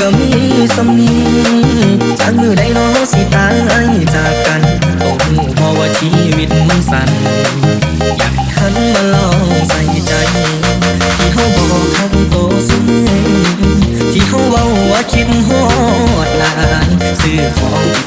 ก็มีสำนีจากมือได้น้องสิตายจากกันต้องหูพอว่าชีวิตมันสั้นอยากหันมาลองใส่ใจ ที่เขาบอกคำโตสูงที่เขาเว้าว่าคิดหอดลายซื้อของ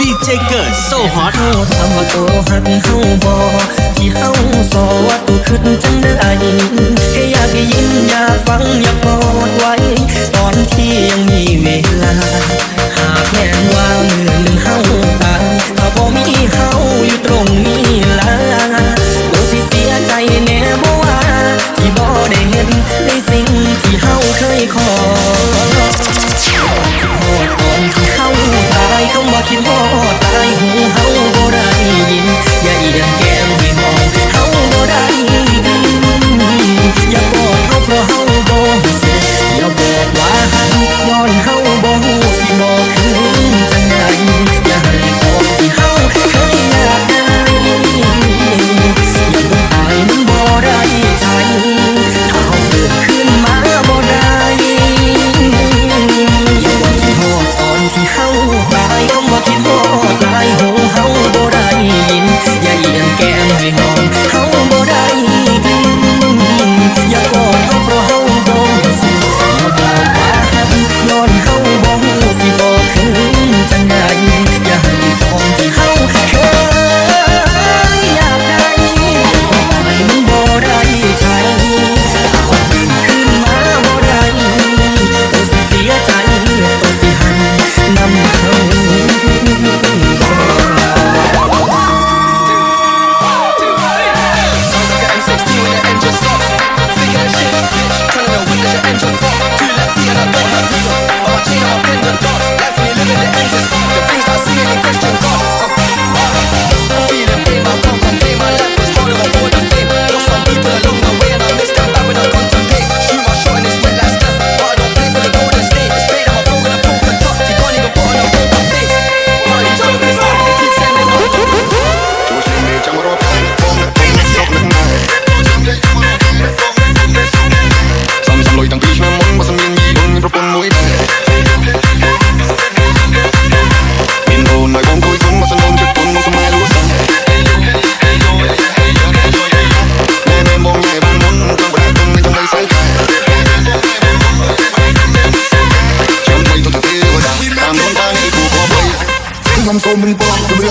ดีเจเกิดโซฮอตเฮาทำว่าโตหันเฮาบ่ที่เฮาสอว่าตัวขึ้นจังได้แค่อยากได้ยินอยากฟังอยากมอดไว้ ตอนที่ยังมีเวลา I'm so pour la trouver,